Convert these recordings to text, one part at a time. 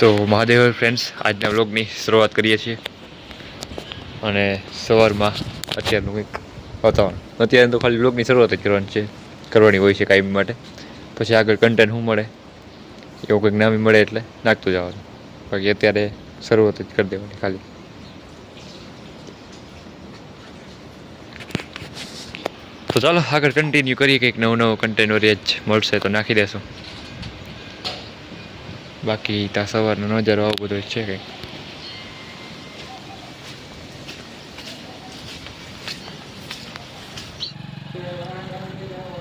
તો મહાદેવ ફ્રેન્ડ્સ આજના વ્લોગની શરૂઆત કરીએ છીએ. અને સવારમાં અત્યારનું કંઈક વાતાવરણ. અત્યારે તો ખાલી વ્લોગની શરૂઆત જ કરવાની છે, કરવાની હોય છે કાયમી માટે. પછી આગળ કન્ટેન્ટ શું મળે, એવું કંઈક નામી મળે એટલે નાખતું જવાનું. બાકી અત્યારે શરૂઆત જ કરી દેવાની ખાલી. તો ચાલો આગળ કન્ટિન્યુ કરીએ, કંઈક નવું નવું કન્ટેન્ટ વરિયે જ મળશે તો નાખી દેશું. બાકી ત્યાં સવારનો નજારો આવો બધો છે કંઈક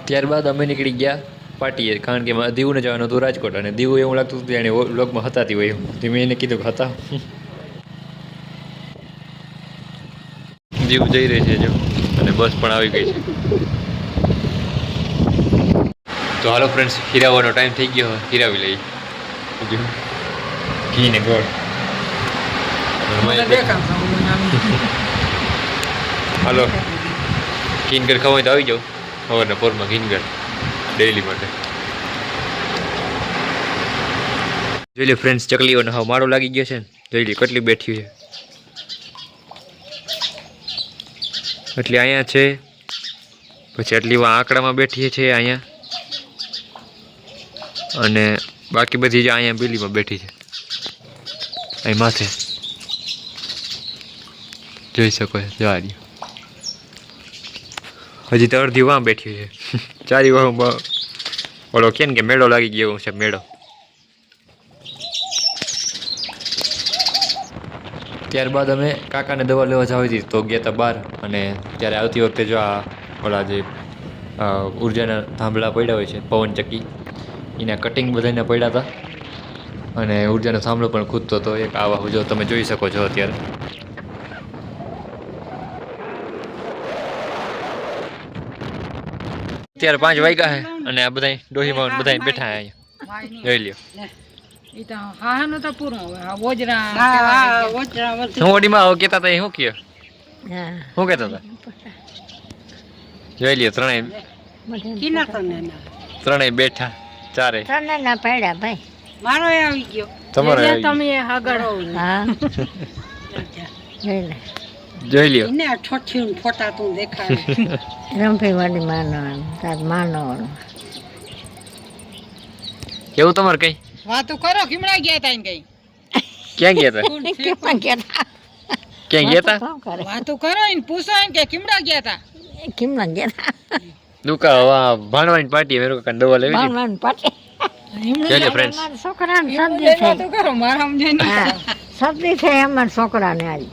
ત્યારબાદ અમે નીકળી ગયા પાટીએ કારણ કે દીવને જવાનું હતું રાજકોટ અને દીવ એવું લાગતું હતું જાણે લોકમાં હતાતી હોય એવું મેં એને કીધું કે હતા. દીવ જઈ રહી છે જો અને બસ પણ આવી ગઈ છે. તો હાલો ફ્રેન્ડ્સ હીરાવાનો ટાઈમ થઈ ગયો હીરાવી લઈ. બીજું ઘી ને ગોળ હાલો કિનગર ખાવ તો આવી જાવ સવારના પોરમાં કિનગર ડેઈલી માટે જોઈ લે ફ્રેન્ડ્સ ચકલીઓનો હા મારો લાગી ગયો છે ને જોઈ લે કેટલી બેઠી છે એટલે અહીંયા છે પછી આટલી વા આંકડામાં બેઠીએ છીએ અહીંયા અને બાકી બધી જે અહીંયા બિલીમાં બેઠી છે. અહીં માથે. જોઈ શકો છો, જવા દો હજી તો અડધી વાં બેઠી છે. ચારી વાહ ઓલો કે ને કે મેળો લાગી ગયો છે, મેળો. ત્યારબાદ અમે કાકાને દવા લેવા જવી હતી તો ગયા હતા બહાર અને ત્યારે આવતી વખતે જો આ ઓલા જે ઉર્જાના થાંભલા પડ્યા હોય છે પવન ચક્કી એના કટિંગ બધાને પડ્યા હતા અને ઉર્જાનો સામનો પણ ખૂદતો હતો. એક આવા જો તમે જોઈ શકો છો અત્યારે. અત્યારે પાંચ વાગ્યા છે અને આ બધા ડોહીમાં બધા બેઠા છે અહીંયા. જોઈ લ્યો. ઈ તો હાહાનું તો પૂરું હવે. આ ઓજરા હું ઓડીમાં આવો કહેતા શું કયો? શું જોઈ લ્યો ત્રણેય ત્રણેય બેઠા. ચારે. તને ના પડ્યા ભાઈ. મારો આવી ગયો. તમારે તમે આગળ હા. જોઈ લ્યો. એને ઠોઠીયું ફોટા તું દેખાડે. રંભી વાળી માનો તાર માનો કેવું તમારે કઈ? વાતો કરો ખીમડા ગયા તા ને કઈ? ક્યાં ગયા તા? કેમાં ગયા ક્યાં ગયા હતા શું વાતો કરો ને પૂછો ને કે કિમડા ગયા તા? ખીમડા ગયા દુકા વા ભાણવાની પાર્ટી મેરો કાકા દવા લેવી બાવન પાટે ફ્રેન્ડ્સ છોકરાને શરદી છે તો કરો મારા સમજાય શરદી થઈ અમારા છોકરાને આજ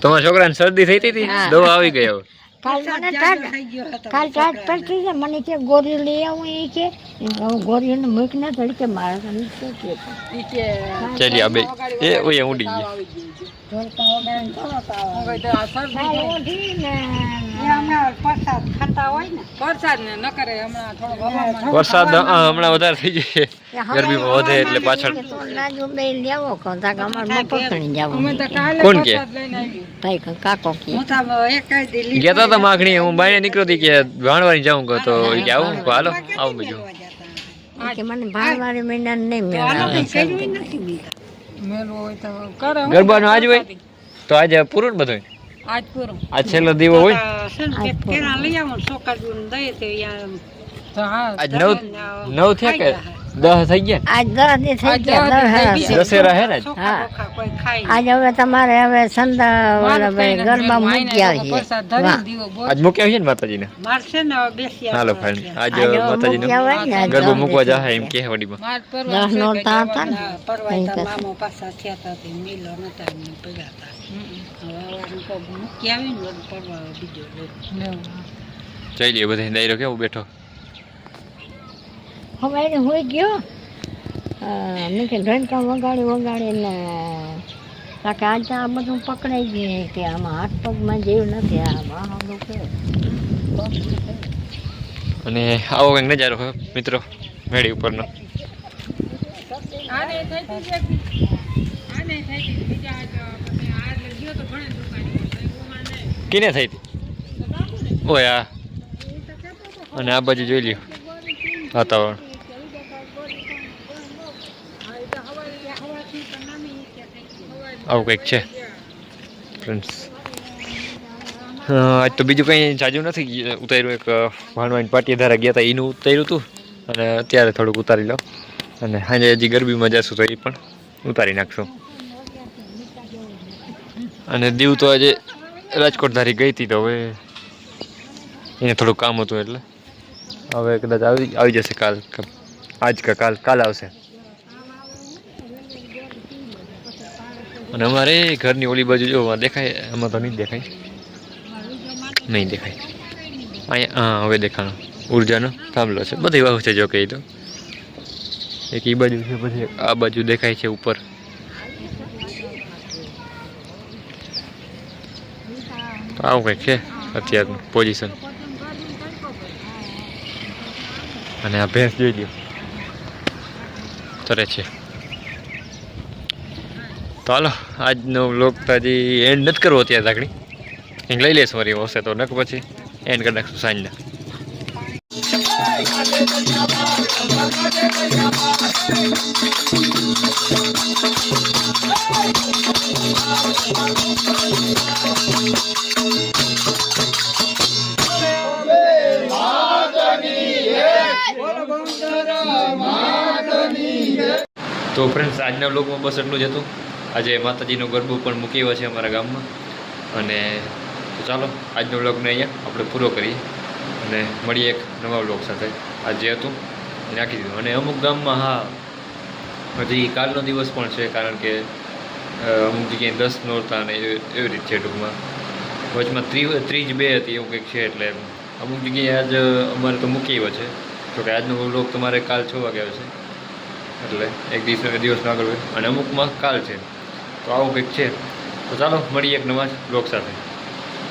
તમારા છોકરાને શરદી થઈ હતી? દવા આવી ગઈ હવે. કાલ મને ટાટ કાલ ટાટ પડતી છે મને કે ગોરી લઈ આવું એ કે. હું ગોરીને મૂક ના થોડી કે મારા કામ શું કે? ચાલી આ બે એ ઓય ઉડી ગયા. ને ન. કરે હમણાં થોડો હવામાન હમણાં વધારે થઈ જશે. ગરમીમાં વધે એટલે પાછળ. લેવો તા કે અમારે મફતણી અમે તો કાલે કોણ કે? કે ગયા માગણી હું બાયણે નીકળ્યો હતી કે ભાણવાની જાઉં કહો તો કે આવું હાલો આવું બીજું કે મને ભાણવારી મહિના નહીં મેળવે મેલું હોય તો કરે. હું ગરબાનું આજ હોય તો. આજે પૂરું બધું આજ છેલ્લો દીવો હોય? તો હા આજ નવ નવ થયા કે દસ થઈ ગયા? આજ દસ દી થઈ ગયા. દશેરા હે ને? આજ? હવે તમારે હવે સંધા વાળા ભાઈ ગરબા મૂકી છે. વરસાદ ધરી વાહ. દીવો બોલ. આજ મૂક્યા છે ને માતાજીને? હાલો ફાઈન આજ મૂક્યા માતાજીને ગરબા મૂકવા જાય એમ કે વડીમાં. દસ નોરતા હતા ને. જઈ લઈએ બધા દાયરો કેવો બેઠો? હવે એને હોઈ ગયો. મેં કે ઢંકા વગાડી વગાડીને કાકે આજ આ બધું પકડાઈ ગયું કે આમાં હાથ પગમાં જેવું નથી આ વાહનો કે અને આવો કંઈક નજારો હોય મિત્રો મેળી ઉપરનો. આને થઈ આને થઈ કિને થઈ હતી? ઓય અને આ બાજુ જોઈ લ્યો. વાતાવરણ. આવું કંઈક છે. ફ્રેન્ડ્સ. આજ તો બીજું કંઈ જાજુ નથી. ઉતાર્યું એક ભાણવાઈન પાટીએ ધારા ગયા હતા એનું ઉતાર્યું હતું અને અત્યારે થોડુંક ઉતારી લો. અને સાંજે હજી ગરબીમાં જશું તો એ પણ ઉતારી નાખશું. અને દીવ તો આજે રાજકોટ ધારી ગઈ હતી તો હવે એને થોડું કામ હતું એટલે. હવે કદાચ આવી આવી જશે કાલ આજ કે કાલ કાલ આવશે. અને અમારે ઘરની ઓલી બાજુ જો દેખાય? આમાં તો નહીં દેખાય. નહીં દેખાય. અહીંયા હા, હવે દેખાણો. ઉર્જાનો થાંભલો છે. બધી વાવ છે જો કે તો. એક એ બાજુ છે, પછી આ બાજુ દેખાય છે ઉપર. તો આવું કંઈક છે અત્યારનું પોઝિશન અને આ ભેંસ જોઈ લ્યો તરે છે તો હાલો આજનો બ્લોગ તો હજી એન્ડ નથી કરવો અત્યારે આગળ કંઈક લઈ લેશું મારી હશે તો નક પછી એન્ડ કરી નાખશું સાંજના તો ફ્રેન્ડ્સ આજના બ્લોગમાં બસ એટલું જ હતું. આજે માતાજીનો ગરબો પણ મૂક્યો છે અમારા ગામમાં. અને ચાલો, આજનો બ્લોગને અહીંયા આપણે પૂરો કરીએ અને મળીએ એક નવા બ્લોગ સાથે. આજે હતું. નાખી દીધું. અને અમુક ગામમાં હા, હજી કાલનો દિવસ પણ છે, કારણ કે અમુક જગ્યાએ દસ નોરતા અને એવી રીત છે ટૂંકમાં. વચમાં ત્રી, ત્રીજ બે હતી એવું કંઈક છે એટલે અમુક જગ્યાએ આજ અમારે તો મૂકી આવ્યો છે. તો કે આજનો લોક તમારે કાલ છ વાગે આવશે એટલે એક દિવસ દિવસનો આગળ અને અમુકમાં કાલ છે. તો આવું કંઈક છે. તો ચાલો, મળીએ એક નવા બ્લોગ સાથે.